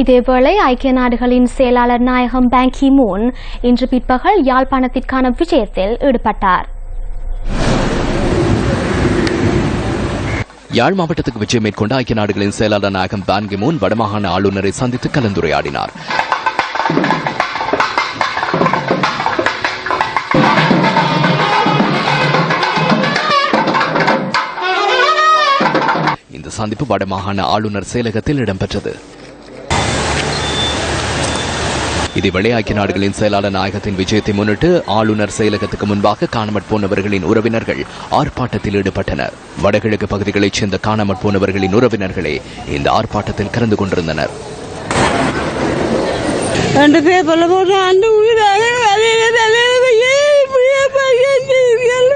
இதேவேளை ஐக்கிய நாடுகளின் செயலாளர் நாயகம் பேங்கி மூன் இன்று பிற்பகல் யாழ்ப்பாணத்திற்கான விஜயத்தில் ஈடுபட்டார். யாழ் மாவட்டத்துக்கு விஜயம் மேற்கொண்ட ஐக்கிய நாடுகளின் செயலாளர் நாயகம் பேங்கி மூன் வடமாகாண ஆளுநரை சந்தித்து கலந்துரையாடினார். இந்த சந்திப்பு வடமாகாண ஆளுநர் செயலகத்தில் இடம்பெற்றது. இதேவேளை ஐக்கிய நாடுகளின் செயலாளர் நாயகத்தின் விஜயத்தை முன்னிட்டு ஆளுநர் செயலகத்துக்கு முன்பாக காணாமற் போனவர்களின் உறவினர்கள் ஆர்ப்பாட்டத்தில் ஈடுபட்டனர். வடகிழக்கு பகுதிகளைச் சேர்ந்த காணாமற் போனவர்களின் உறவினர்களே இந்த ஆர்ப்பாட்டத்தில் கலந்து கொண்டிருந்தனர். ரெண்டு பேப்பர்ல போட்டு அந்த உயிராக வலையில தலையில இப்படியே பகிர்ந்தீர்கள்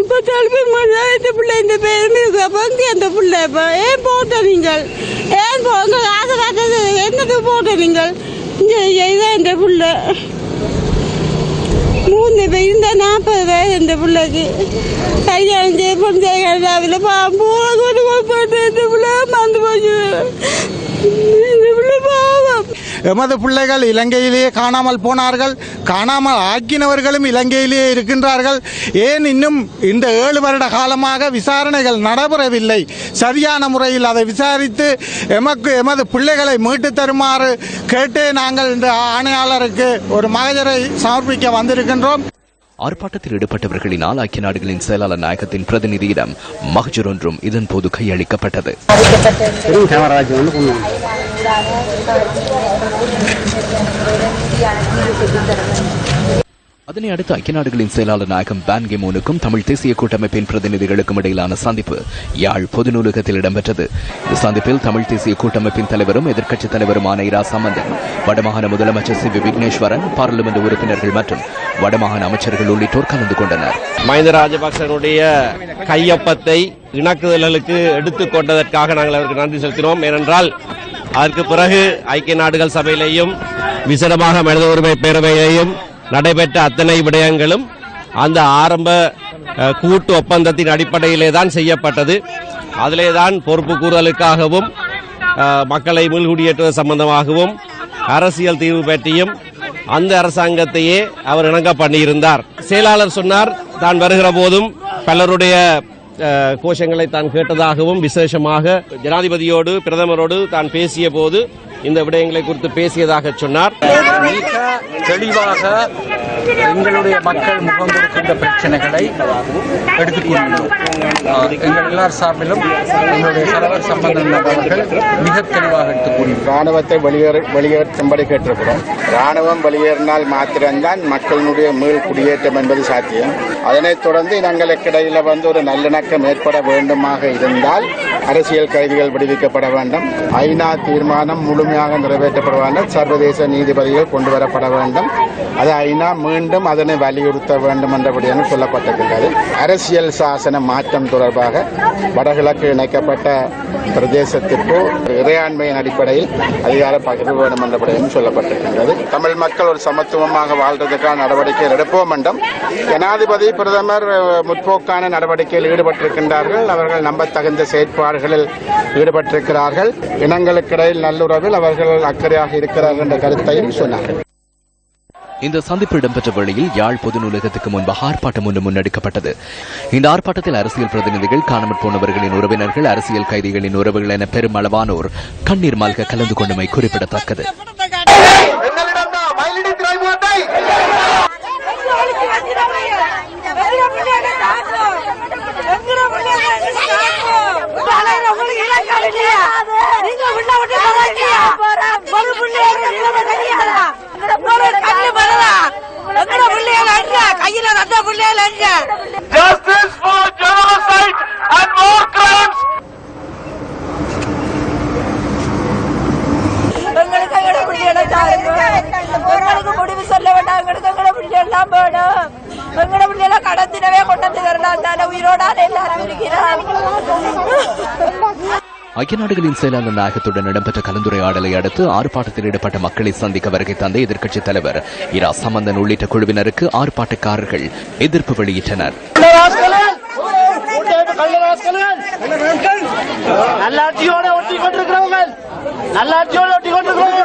இப்ப தலைமை மொழியாக இந்த பிள்ளை இந்த பேருமே பங்கு அந்த பிள்ளை. இப்ப ஏன் போட்ட நீங்கள்? ஏன் போங்க? ஆசை காத்தது என்னது போட்ட நீங்கள்? இந்த இதுதான் இந்த புள்ள? மூணு பேர் இந்த நாற்பது பேர் இந்த பிள்ளைக்கு. கல்யாணம் செய்ய பொண்ணு செய்யல. பாம்பு போட்டு இந்த பிள்ளை மறந்து போச்சு. இந்த எமது பிள்ளைகள் இலங்கையிலேயே காணாமல் போனார்கள் காணாமல் ஆக்கினவர்களும் இலங்கையிலேயே இருக்கின்றார்கள். ஏன் இன்னும் இந்த ஏழு வருட காலமாக விசாரணைகள் நடைபெறவில்லை? சரியான முறையில் அதை விசாரித்து எமக்கு எமது பிள்ளைகளை மீட்டு தருமாறு கேட்டு நாங்கள் இந்த ஆணையாளருக்கு ஒரு மகஜரை சமர்ப்பிக்க வந்திருக்கின்றோம். ஆர்ப்பாட்டத்தில் ஈடுபட்டவர்களினால் ஐக்கிய நாடுகளின் செயலாளர் நாயகத்தின் பிரதிநிதியிடம் மகஜர் ஒன்றும் இதன்போது கையளிக்கப்பட்டது. அதனை அடுத்து ஐக்கிய நாடுகளின் செயலாளர் நாயகம் பான் கி-மூனுக்கும் தமிழ் தேசிய கூட்டமைப்பின் பிரதிநிதிகளுக்கும் இடையிலான சந்திப்பு யாழ் பொது நூலகத்தில் இடம்பெற்றது. இந்த சந்திப்பில் தமிழ் தேசிய கூட்டமைப்பின் தலைவரும் எதிர்க்கட்சித் தலைவருமான இரா சம்பந்தன் வடமாகாண முதலமைச்சர் சி வி விக்னேஸ்வரன் பாராளுமன்ற உறுப்பினர்கள் மற்றும் வடமாகாண அமைச்சர்கள் உள்ளிட்டோர் கலந்து கொண்டனர். மஹிந்த ராஜபக்சனுடைய கையொப்பத்தை இணக்குதலுக்கு எடுத்துக் கொண்டதற்காக நாங்கள் அவருக்கு நன்றி செலுத்தினோம். ஏனென்றால் அதற்கு பிறகு ஐக்கிய நாடுகள் சபையிலேயும் விசேடமாக மனித உரிமை பேரவையிலேயும் நடைபெற்ற அத்தனை விடயங்களும் அந்த ஆரம்ப கூட்டு ஒப்பந்தத்தின் அடிப்படையிலே தான் செய்யப்பட்டது. அதிலே தான் பொறுப்பு கூறுதலுக்காகவும் மக்களை மீள்குடியேற்றுவது சம்பந்தமாகவும் அரசியல் தீர்வு பற்றியும் அந்த அரசாங்கத்தையே அவர் இணங்க பண்ணியிருந்தார். செயலாளர் சொன்னார் தான் வருகிற போதும் பலருடைய கோஷங்களை தான் கேட்டதாகவும் விசேஷமாக ஜனாதிபதியோடு பிரதமரோடு தான் பேசிய போது இந்த விடயங்களை குறித்து பேசியதாக சொன்னார். மிக தெளிவாக எங்களுடைய மக்கள் முகம் கொடுக்கின்ற பிரச்சனைகளை எடுத்துக்கொள்கிறோம். எங்கள் எல்லார் சார்பிலும் எங்களுடைய தலைவர் சம்பந்தன் அவர்கள் மிக தெளிவாக எடுத்துக்கொண்டோம் ராணுவத்தை வெளியேற வெளியேற்றும்படி கேட்டிருக்கிறோம். ராணுவம் வெளியேறினால் மாத்திரம்தான் மக்களினுடைய மீள் குடியேற்றம் என்பது சாத்தியம். அதனைத் தொடர்ந்து இனங்களுக்கு இடையில வந்து ஒரு நல்லிணக்கம் ஏற்பட வேண்டுமாக இருந்தால் அரசியல் கைதிகள் விடுவிக்கப்பட வேண்டும். ஐநா தீர்மானம் முழுமையாக நிறைவேற்றப்பட வேண்டும். சர்வதேச நீதிபதிகள் கொண்டு வரப்பட வேண்டும். அது ஐநா மீண்டும் அதனை வலியுறுத்த வேண்டும் என்றபடியாக சொல்லப்பட்டிருக்கின்றது. அரசியல் சாசன மாற்றம் தொடர்பாக வடகிழக்கு இணைக்கப்பட்ட பிரதேசத்திற்கு இறையாண்மையின் அடிப்படையில் அதிகார பகிர்வு வேண்டும் என்றபடியும் சொல்லப்பட்டிருக்கின்றது. தமிழ் மக்கள் ஒரு சமத்துவமாக வாழ்றதுக்கான நடவடிக்கை எடுப்போம் என்றும் ஜனாதிபதி பிரதமர் முற்போக்கான நடவடிக்கையில் ஈடுபட்டிருக்கின்றார்கள். அவர்கள் நம்பத்தகுந்த செயற்பாடுகளில் ஈடுபட்டிருக்கிறார்கள். இனங்களுக்கிடையில் நல்லுறவில் அவர்கள் அக்கறையாக இருக்கிறார்கள் என்ற கருத்தையும் சொன்னார்கள். இந்த சந்திப்பு இடம்பெற்ற வேளையில் யாழ் பொது நூலகத்துக்கு முன்பாக ஆர்ப்பாட்டம் ஒன்று முன்னெடுக்கப்பட்டது. இந்த ஆர்ப்பாட்டத்தில் அரசியல் பிரதிநிதிகள் காணாமற் போனவர்களின் உறவினர்கள் அரசியல் கைதிகளின் உறவுகள் என பெருமளவானோர் கண்ணீர் மல்க கலந்து கொண்டமை குறிப்பிடத்தக்கது. നന്ന പിള്ളേരല്ല justice for genocide and more crimes ഞങ്ങൾക്ക് ഞങ്ങളുടെ പിള്ളേരെ ഞങ്ങൾക്ക് മുടിവ് ചൊല്ലവേണ്ട ഞങ്ങൾക്ക് ഞങ്ങളുടെ പിള്ളേരെല്ലാം വേണം. ഞങ്ങളുടെ പിള്ളേരെ കടത്തിനവേ കൊണ്ടെന്ന് തരണം എന്താണ് ഉയരോടാൻ എല്ലാവരും ഇരിക്കുന്നത് தானே உயிரோடான எல்லாரும் இருக்கிறார் ஐக்கிய நாடுகளின் செயலாளர் நாயகத்துடன் இடம்பெற்ற கலந்துரையாடலை அடுத்து ஆர்ப்பாட்டத்தில் ஈடுபட்ட மக்களை சந்திக்க வருகை தந்த எதிர்க்கட்சித் தலைவர் இரா சம்பந்தன் உள்ளிட்ட குழுவினருக்கு ஆர்ப்பாட்டக்காரர்கள் எதிர்ப்பு வெளியிட்டனர். நல்லாட்சியோட ஒட்டி கொண்டிருக்கிறவங்க நல்லாட்சியோட ஒட்டி கொண்டிருக்கிறோம்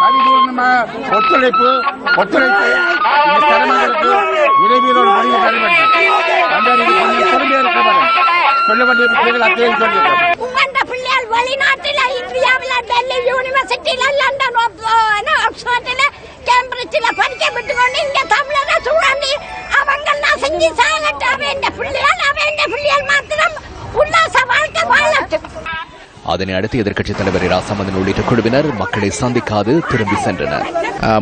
பரிபூர்ணமாக ஒத்துழைப்பு ஒத்துழைப்பு இந்த சிரமங்களுக்கு விரைவில் ஒரு முடிவு தர வேண்டும் அந்த கொஞ்சம் பொறுமையாக இருக்க வேண்டும் சொல்ல வேண்டிய விஷயங்கள் அக்கறையும் சொல்லியிருக்கிறோம் உங்கண்ட பிள்ளைகள் வெளிநாட்டில இந்தியாவில டெல்லி யூனிவர்சிட்டியில லண்டன் ஆக்ஸ்போர்ட்ல கேம்பிரிட்ஜில் படிக்க விட்டுக்கொண்டு இங்க தமிழரை அதனை அடுத்து எதிர்க்கட்சித் தலைவர் இரா உள்ளிட்ட குழுவினர் மக்களை சந்திக்காது திரும்பி சென்றனர்.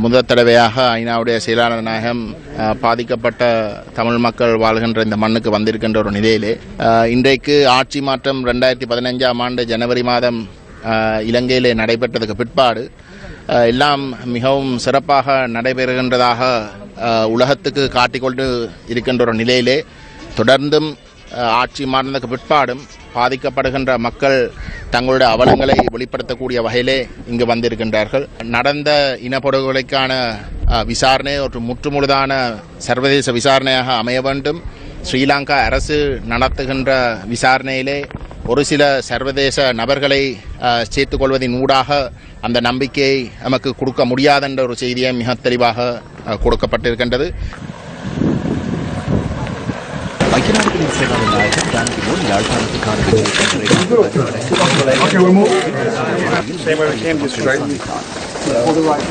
முதல் தடவையாக ஐநாவுடைய செயலாளர் நாயகம் பாதிக்கப்பட்ட தமிழ் மக்கள் வாழ்கின்ற இந்த மண்ணுக்கு வந்திருக்கின்ற ஒரு நிலையிலே இன்றைக்கு ஆட்சி மாற்றம் ரெண்டாயிரத்தி பதினைஞ்சாம் ஆண்டு ஜனவரி மாதம் இலங்கையிலே நடைபெற்றதுக்கு பிற்பாடு எல்லாம் மிகவும் சிறப்பாக நடைபெறுகின்றதாக உலகத்துக்கு காட்டிக்கொண்டு இருக்கின்ற ஒரு நிலையிலே தொடர்ந்தும் ஆட்சி மாறினதுக்கு பிற்பாடும் பாதிக்கப்படுகின்ற மக்கள் தங்களுடைய அவலங்களை வெளிப்படுத்தக்கூடிய வகையிலே இங்கு வந்திருக்கின்றார்கள். நடந்த இனப்படுகொலைக்கான விசாரணை ஒரு முற்றுமுழுதான சர்வதேச விசாரணையாக அமைய வேண்டும். ஸ்ரீலங்கா அரசு நடத்துகின்ற விசாரணையிலே ஒரு சில சர்வதேச நபர்களை சேர்த்துக்கொள்வதின் சேர்த்துக் கொள்வதின் ஊடாக அந்த நம்பிக்கையை நமக்கு கொடுக்க முடியாதென்ற ஒரு செய்தியை மிக தெளிவாக கொடுக்கப்பட்டிருக்கின்றது. Okay, we're moving. Same way we came just straight. For the right.